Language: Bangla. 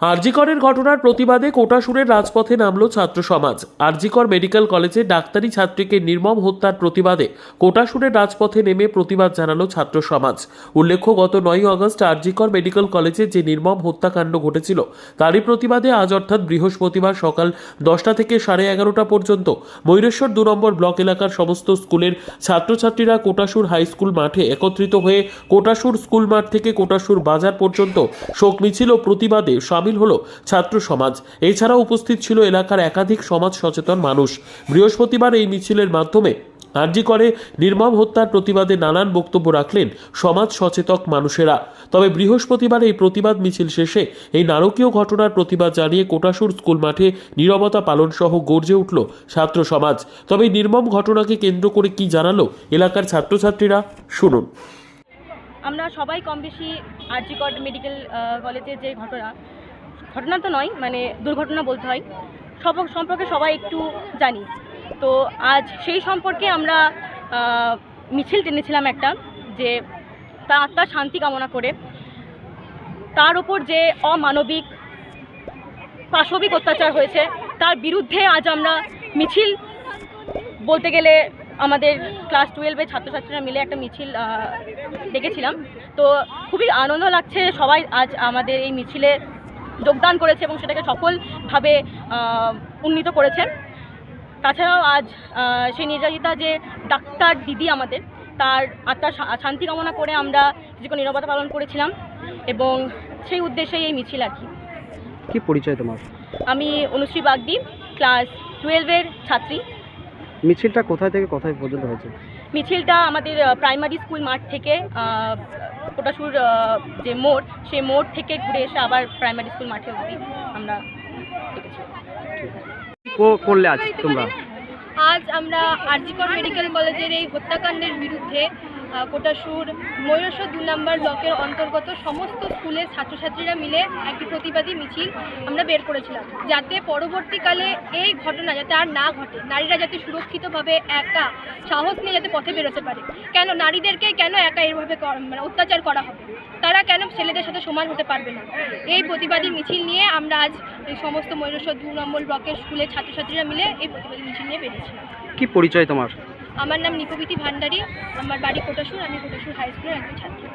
আরজিকরের ঘটনার প্রতিবাদে কোটাসুরের রাজপথে নামল ছাত্র সমাজ। আরজিকর মেডিকেল কলেজে ডাক্তারি ছাত্রীকে নির্মম হত্যার প্রতিবাদে কোটাসুরের রাজপথে নেমে প্রতিবাদ জানালো ছাত্র সমাজ। উল্লেখ্য, গত নয় আগস্ট আরজিকর মেডিকেল কলেজে যে নির্মম হত্যাকাণ্ড ঘটেছিল, তারই প্রতিবাদে আজ অর্থাৎ বৃহস্পতিবার সকাল দশটা থেকে সাড়ে এগারোটা পর্যন্ত ময়ূরেশ্বর দু নম্বর ব্লক এলাকার সমস্ত স্কুলের ছাত্রছাত্রীরা কোটাসুর হাই স্কুল মাঠে একত্রিত হয়ে কোটাসুর স্কুল মাঠ থেকে কোটাসুর বাজার পর্যন্ত শোক মিছিল ও প্রতিবাদে সামিল হলো ছাত্র সমাজ। এছাড়াও উপস্থিত ছিল এলাকার একাধিক সমাজ সচেতন মানুষ। বৃহস্পতিবার এই মিছিলের মাধ্যমে আরজি করে নির্মম হত্যার প্রতিবাদে নানান বক্তব্য রাখলেন সমাজ সচেতক মানুষেরা। তবে বৃহস্পতিবার এই প্রতিবাদ মিছিল শেষে এই নারকীয় ঘটনার প্রতিবাদ জানিয়ে কোটাসুর স্কুল মাঠে নীরবতা পালন সহ গর্জে উঠল ছাত্র সমাজ। তবে নির্মম ঘটনাকে কেন্দ্র করে কি জানালো এলাকার ছাত্রছাত্রীরা? শুনুন। আমরা সবাই কম বেশি আরজিকর মেডিকেল কলেজের যে ঘটনা ঘটনা তো নয় মানে দুর্ঘটনা বলতে হয়। সব সম্পর্কে সবাই একটু জানি। তো আজ সেই সম্পর্কে আমরা মিছিল টেনেছিলাম একটা, যে তার আত্মার শান্তি কামনা করে। তার উপর যে অমানবিক, পাশবিক অত্যাচার হয়েছে, তার বিরুদ্ধে আজ আমরা মিছিল বলতে গেলে আমাদের ক্লাস টুয়েলভের ছাত্রছাত্রীরা মিলে একটা মিছিল ডেকেছিলাম। তো খুবই আনন্দ লাগছে সবাই আজ আমাদের এই মিছিলে যোগদান করেছে এবং সেটাকে সফলভাবে উন্নীত করেছে তাছাড়াও আজ সেই নির্যাতিতা যে ডাক্তার দিদি আমাদের তার আত্মার শান্তি কামনা করে আমরা কিছুক্ষণ নিরবতা পালন করেছিলাম এবং সেই উদ্দেশ্যেই এই মিছিল আর কি। কি পরিচয় তোমার? আমি অনুশ্রী বাগদি ক্লাস টুয়েলভের ছাত্রী। মিছিলটা কোথায় থেকে কোথায় পর্যন্ত হয়েছে? মিছিলটা আমাদের প্রাইমারি স্কুল মাঠ থেকে কোটাসুর যে মোড় সেই মোড় থেকে ঘুরে এসে আবার প্রাইমারি স্কুল মাঠে অবধি আমরা করলে আজ তোমরা? আজ আমরা আরজিকর মেডিকেল কলেজের এই হত্যাকাণ্ডের বিরুদ্ধে কোটাসুর ময়ূরেশ্বর দু নম্বর ব্লকের অন্তর্গত সমস্ত স্কুলের ছাত্রছাত্রীরা মিলে একটি প্রতিবাদী মিছিল আমরা বের করেছিলাম। যাতে পরবর্তীকালে এই ঘটনা যাতে আর না ঘটে, নারীরা যাতে সুরক্ষিতভাবে একা, সাহস নিয়ে যাতে পথে বেরোতে পারে। কেন নারীদেরকে কেন একা এভাবে মানে অত্যাচার করা হবে? তারা কেন ছেলেদের সাথে সমান হতে পারবে না? এই প্রতিবাদী মিছিল নিয়ে আমরা আজ এই সমস্ত ময়ূরেশ্বর দু নম্বর ব্লকের স্কুলের ছাত্রছাত্রীরা মিলে এই প্রতিবাদী মিছিল নিয়ে বেরিয়েছিলাম। কি পরিচয় তোমার? আমার নাম নিপবিতি ভান্ডারী আমার বাড়ি কোটাসুর আমি কোটাসুর হাই স্কুলের একজন ছাত্রী।